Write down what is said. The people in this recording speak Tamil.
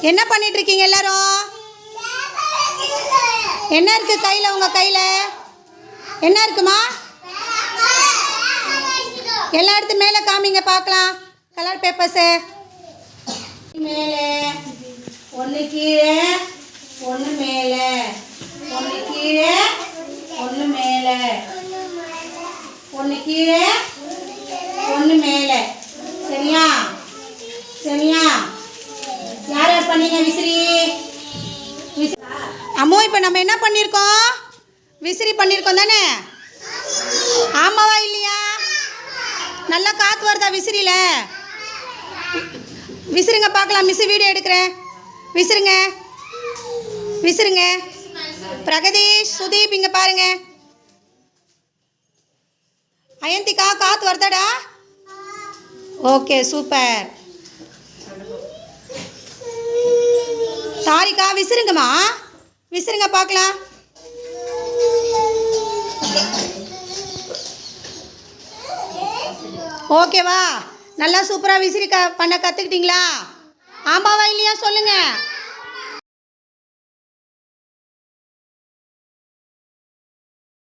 என்ன பண்ணிட்டு இருக்கீங்க எல்லாரும்? என்ன இருக்கு கையில் உங்க கையில்? என்ன இருக்குமா? எல்லா இடத்து மேலே காமிங்க பார்க்கலாம். கலர் பேப்பர்ஸு மேலே. ஒன்று கீழே ஒன்று மேலே. ஒன்று கீழே ஒன்று மேலே. ஒன்று கீழே ஒன்று மேலே. பண்ணீங்க விசிறி. விசிறி அம்மோ இப்போ நம்ம என்ன பண்ணியிருக்கோம் விசிறி பண்ணியிருக்கோம் தானே? ஆமாவா இல்லையா? நல்லா காற்று வருதா விசிறியில்? விசிறுங்க பார்க்கலாம். மிஸ் வீடியோ எடுக்கிறேன். விசிறுங்க. விசிறுங்க. பிரகதீஷ் சுதீப் இங்கே பாருங்க. அயந்திகா காற்று வருதாடா? Okay super. சாரிக்கா விசிறுங்கம்மா. விசிறுங்க பார்க்கலாம். ஓகேவா நல்லா சூப்பராக விசிறி க பண்ண கற்றுக்கிட்டீங்களா ஆமாவா இல்லையா? சொல்லுங்கள்